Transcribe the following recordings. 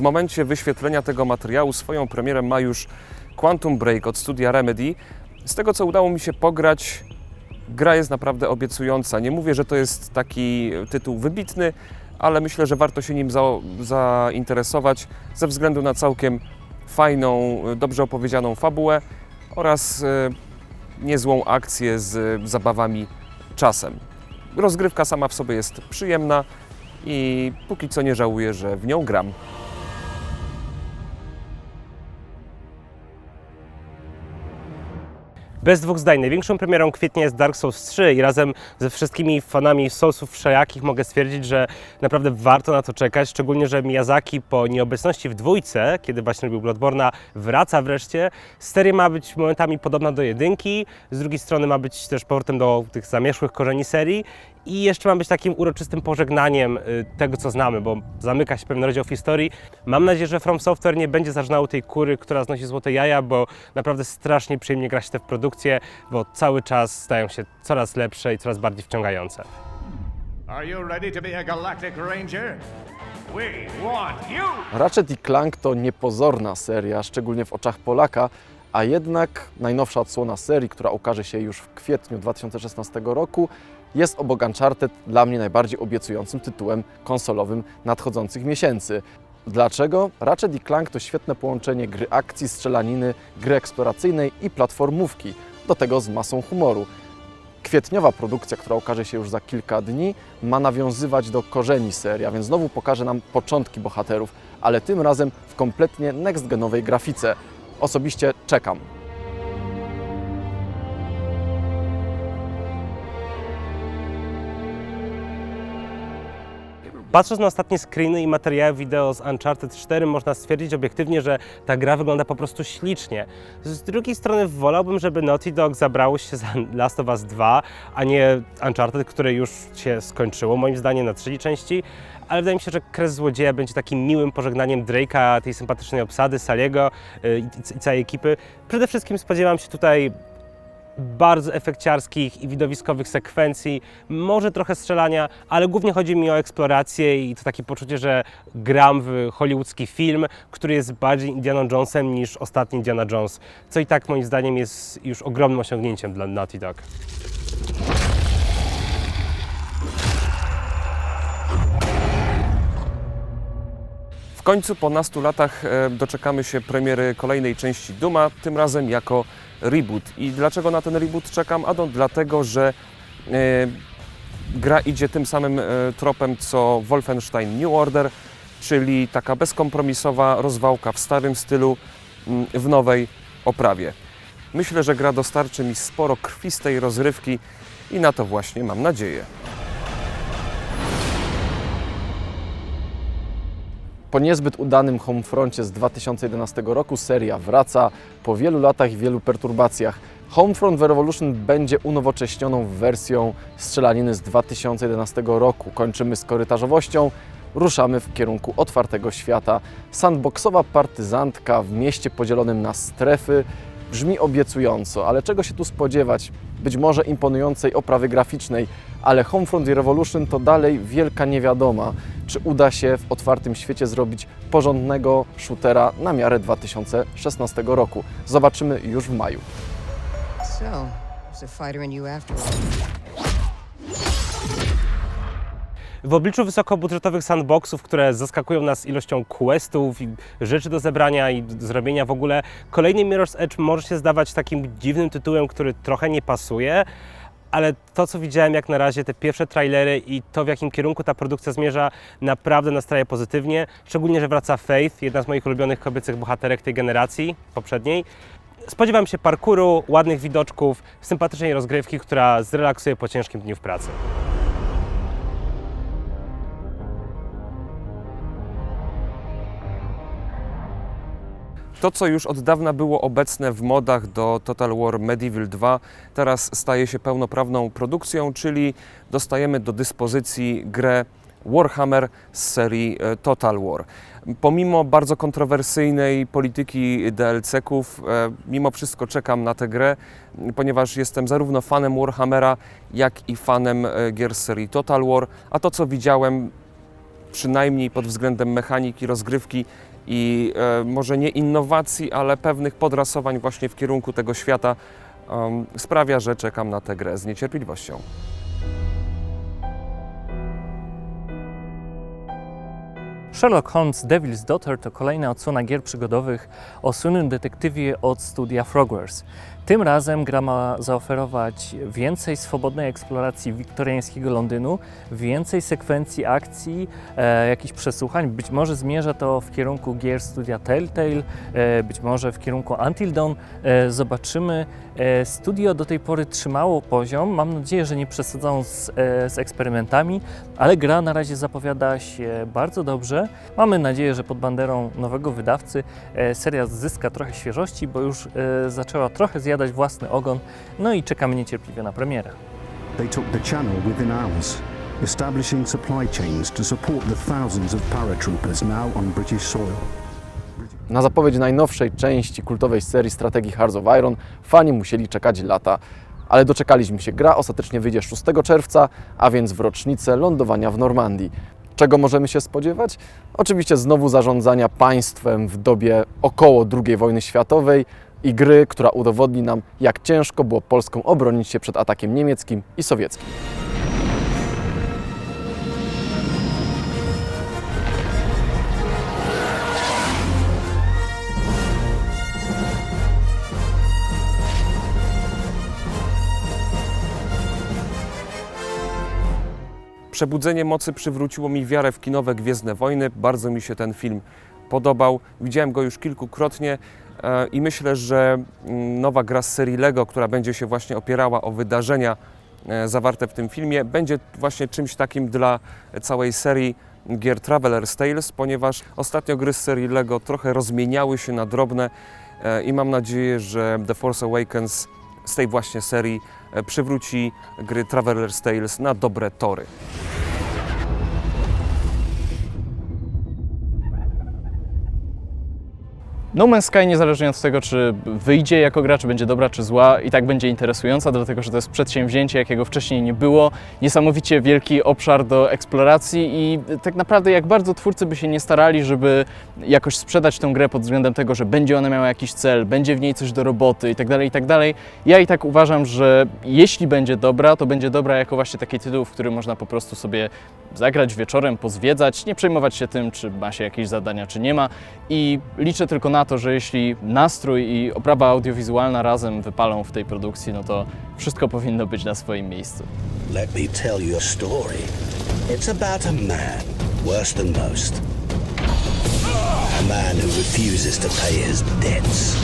W momencie wyświetlenia tego materiału swoją premierę ma już Quantum Break od studia Remedy. Z tego co udało mi się pograć, gra jest naprawdę obiecująca. Nie mówię, że to jest taki tytuł wybitny, ale myślę, że warto się nim za, zainteresować ze względu na całkiem fajną, dobrze opowiedzianą fabułę oraz e, niezłą akcję z zabawami czasem. Rozgrywka sama w sobie jest przyjemna i póki co nie żałuję, że w nią gram. Bez dwóch zdań, największą premierą kwietnia jest Dark Souls 3 i razem ze wszystkimi fanami Soulsów wszelakich mogę stwierdzić, że naprawdę warto na to czekać, szczególnie, że Miyazaki po nieobecności w dwójce, kiedy właśnie robił Bloodborne'a, wraca wreszcie. Seria ma być momentami podobna do jedynki, z drugiej strony ma być też powrotem do tych zamierzchłych korzeni serii i jeszcze ma być takim uroczystym pożegnaniem y, tego, co znamy, bo zamyka się pewien rozdział w historii. Mam nadzieję, że From Software nie będzie zażynał tej kury, która znosi złote jaja, bo naprawdę strasznie przyjemnie gra się w te produkcje, bo cały czas stają się coraz lepsze i coraz bardziej wciągające. Are you ready to be a Galactic Ranger? We want you! Ratchet i Clank to niepozorna seria, szczególnie w oczach Polaka, a jednak najnowsza odsłona serii, która ukaże się już w kwietniu 2016 roku, jest obok Uncharted dla mnie najbardziej obiecującym tytułem konsolowym nadchodzących miesięcy. Dlaczego? Ratchet i Clank to świetne połączenie gry akcji, strzelaniny, gry eksploracyjnej i platformówki, do tego z masą humoru. Kwietniowa produkcja, która ukaże się już za kilka dni, ma nawiązywać do korzeni serii, a więc znowu pokaże nam początki bohaterów, ale tym razem w kompletnie next-genowej grafice. Osobiście czekam. Patrząc na ostatnie screeny i materiały wideo z Uncharted 4, można stwierdzić obiektywnie, że ta gra wygląda po prostu ślicznie. Z drugiej strony wolałbym, żeby Naughty Dog zabrało się za Last of Us 2, a nie Uncharted, które już się skończyło, moim zdaniem, na trzeciej części. Ale wydaje mi się, że Kres Złodzieja będzie takim miłym pożegnaniem Drake'a, tej sympatycznej obsady, Saliego y, i, i całej ekipy. Przede wszystkim spodziewam się tutaj bardzo efekciarskich i widowiskowych sekwencji, może trochę strzelania, ale głównie chodzi mi o eksplorację i to takie poczucie, że gram w hollywoodzki film, który jest bardziej Indiana Jonesem niż ostatni Indiana Jones, co i tak moim zdaniem jest już ogromnym osiągnięciem dla Naughty Dog. W końcu po nastu latach e, doczekamy się premiery kolejnej części Duma, tym razem jako reboot. I dlaczego na ten reboot czekam? Ano dlatego, że e, gra idzie tym samym e, tropem co Wolfenstein New Order, czyli taka bezkompromisowa rozwałka w starym stylu, w nowej oprawie. Myślę, że gra dostarczy mi sporo krwistej rozrywki i na to właśnie mam nadzieję. Po niezbyt udanym Homefroncie z 2011 roku seria wraca po wielu latach i wielu perturbacjach. Homefront w Revolution będzie unowocześnioną wersją strzelaniny z 2011 roku. Kończymy z korytarzowością, ruszamy w kierunku otwartego świata. Sandboxowa partyzantka w mieście podzielonym na strefy brzmi obiecująco, ale czego się tu spodziewać? Być może imponującej oprawy graficznej, ale Homefront i Revolution to dalej wielka niewiadoma. Czy uda się w otwartym świecie zrobić porządnego shootera na miarę 2016 roku? Zobaczymy już w maju. So, W obliczu wysokobudżetowych sandboxów, które zaskakują nas ilością questów i rzeczy do zebrania i do zrobienia w ogóle, kolejny Mirror's Edge może się zdawać takim dziwnym tytułem, który trochę nie pasuje, ale to, co widziałem jak na razie, te pierwsze trailery i to, w jakim kierunku ta produkcja zmierza, naprawdę nastraja pozytywnie. Szczególnie, że wraca Faith, jedna z moich ulubionych kobiecych bohaterek tej generacji poprzedniej. Spodziewam się parkuru, ładnych widoczków, sympatycznej rozgrywki, która zrelaksuje po ciężkim dniu w pracy. To, co już od dawna było obecne w modach do Total War Medieval 2, teraz staje się pełnoprawną produkcją, czyli dostajemy do dyspozycji grę Warhammer z serii e, Total War. Pomimo bardzo kontrowersyjnej polityki DLC-ków, e, mimo wszystko czekam na tę grę, ponieważ jestem zarówno fanem Warhammera, jak i fanem e, gier z serii Total War, a to, co widziałem, przynajmniej pod względem mechaniki, rozgrywki, i e, może nie innowacji, ale pewnych podrasowań właśnie w kierunku tego świata sprawia, że czekam na tę grę z niecierpliwością. Sherlock Holmes Devil's Daughter to kolejna odsłona gier przygodowych o słynnym detektywie od studia Frogwares. Tym razem gra ma zaoferować więcej swobodnej eksploracji wiktoriańskiego Londynu, więcej sekwencji akcji, e, jakichś przesłuchań. Być może zmierza to w kierunku gier studia Telltale, e, być może w kierunku Until Dawn. E, zobaczymy. E, studio do tej pory trzymało poziom. Mam nadzieję, że nie przesadzą z, e, z eksperymentami, ale gra na razie zapowiada się bardzo dobrze. Mamy nadzieję, że pod banderą nowego wydawcy e, seria zyska trochę świeżości, bo już e, zaczęła trochę zjadać własny ogon. No i czekamy niecierpliwie na premierę. They took the channel within hours, establishing supply chains to support the thousands of paratroopers now on British soil. Na zapowiedź najnowszej części kultowej serii strategii Hearts of Iron fani musieli czekać lata. Ale doczekaliśmy się. Gra ostatecznie wyjdzie 6 czerwca, a więc w rocznicę lądowania w Normandii. Czego możemy się spodziewać? Oczywiście znowu zarządzania państwem w dobie około II wojny światowej i gry, która udowodni nam, jak ciężko było Polską obronić się przed atakiem niemieckim i sowieckim. Przebudzenie mocy przywróciło mi wiarę w kinowe Gwiezdne Wojny. Bardzo mi się ten film podobał. Widziałem go już kilkukrotnie e, i myślę, że mm, nowa gra z serii Lego, która będzie się właśnie opierała o wydarzenia e, zawarte w tym filmie, będzie właśnie czymś takim dla całej serii gier Traveler's Tales, ponieważ ostatnio gry z serii Lego trochę rozmieniały się na drobne e, i mam nadzieję, że The Force Awakens z tej właśnie serii przywróci gry Traveler's Tales na dobre tory. No Man's Sky, niezależnie od tego, czy wyjdzie jako gra, czy będzie dobra, czy zła, i tak będzie interesująca, dlatego że to jest przedsięwzięcie, jakiego wcześniej nie było. Niesamowicie wielki obszar do eksploracji i tak naprawdę jak bardzo twórcy by się nie starali, żeby jakoś sprzedać tę grę pod względem tego, że będzie ona miała jakiś cel, będzie w niej coś do roboty i tak dalej, i tak. Ja i tak uważam, że jeśli będzie dobra, to będzie dobra jako właśnie taki tytuł, w który można po prostu sobie zagrać wieczorem, pozwiedzać, nie przejmować się tym, czy ma się jakieś zadania, czy nie ma. I liczę tylko na to, że jeśli nastrój i oprawa audiowizualna razem wypalą w tej produkcji, no to wszystko powinno być na swoim miejscu. Let me tell you a story. It's about a man, worse than most. A man who refuses to pay his debts.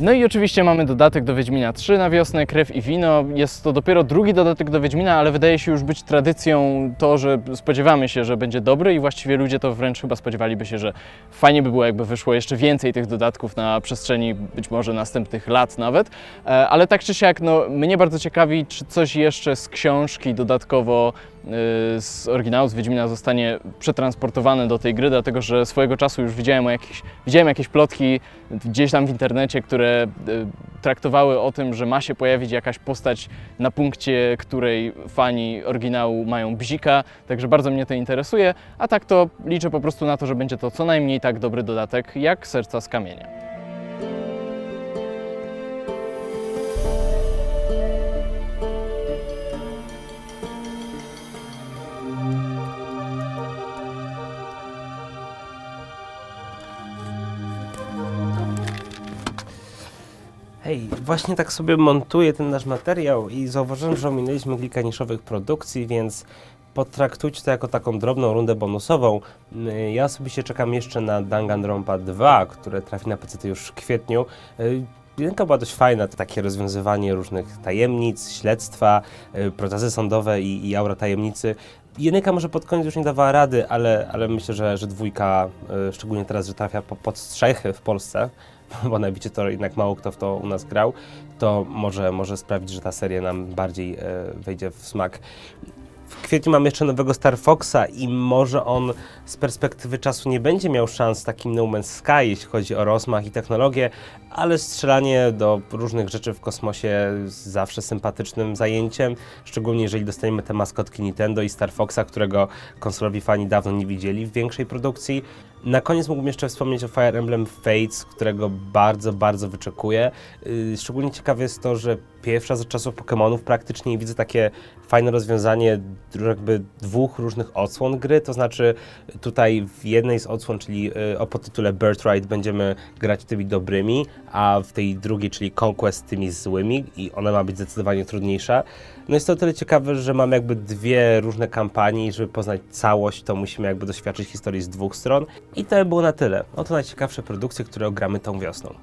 No i oczywiście mamy dodatek do Wiedźmina 3 na wiosnę, Krew i Wino. Jest to dopiero drugi dodatek do Wiedźmina, ale wydaje się już być tradycją to, że spodziewamy się, że będzie dobry i właściwie ludzie to wręcz chyba spodziewaliby się, że fajnie by było, jakby wyszło jeszcze więcej tych dodatków na przestrzeni być może następnych lat nawet. E, Ale tak czy siak, no, mnie bardzo ciekawi, czy coś jeszcze z książki dodatkowo z oryginału z Wiedźmina zostanie przetransportowane do tej gry, dlatego że swojego czasu już widziałem, o jakichś, widziałem jakieś plotki gdzieś tam w internecie, które y, traktowały o tym, że ma się pojawić jakaś postać na punkcie, której fani oryginału mają bzika, także bardzo mnie to interesuje, a tak to liczę po prostu na to, że będzie to co najmniej tak dobry dodatek jak Serca z Kamienia. Właśnie tak sobie montuję ten nasz materiał i zauważyłem, że ominęliśmy kilka niszowych produkcji, więc potraktujcie to jako taką drobną rundę bonusową. Y, Ja osobiście czekam jeszcze na Danganronpa 2, które trafi na PC już w kwietniu. Y, Jedynka była dość fajna, to takie rozwiązywanie różnych tajemnic, śledztwa, y, procesy sądowe i, i aura tajemnicy. Jedynka może pod koniec już nie dawała rady, ale, ale myślę, że, że dwójka, y, szczególnie teraz, że trafia po, pod strzechy w Polsce, bo na bicie to jednak mało kto w to u nas grał, to może, może sprawić, że ta seria nam bardziej e, wejdzie w smak. W kwietniu mamy jeszcze nowego Star Foxa i może on z perspektywy czasu nie będzie miał szans takim No Man's Sky, jeśli chodzi o rozmach i technologię, ale strzelanie do różnych rzeczy w kosmosie zawsze sympatycznym zajęciem, szczególnie jeżeli dostaniemy te maskotki Nintendo i Star Foxa, którego konsolowi fani dawno nie widzieli w większej produkcji. Na koniec mógłbym jeszcze wspomnieć o Fire Emblem Fates, którego bardzo, bardzo wyczekuję. Yy, Szczególnie ciekawe jest to, że pierwszy raz od czasów Pokémonów praktycznie widzę takie fajne rozwiązanie jakby dwóch różnych odsłon gry, to znaczy tutaj w jednej z odsłon, czyli yy, o podtytule Birthright będziemy grać tymi dobrymi, a w tej drugiej, czyli Conquest tymi złymi i ona ma być zdecydowanie trudniejsza. No jest to o tyle ciekawe, że mamy jakby dwie różne kampanie i żeby poznać całość, to musimy jakby doświadczyć historii z dwóch stron. I to by było na tyle. Oto najciekawsze produkcje, które ogramy tą wiosną.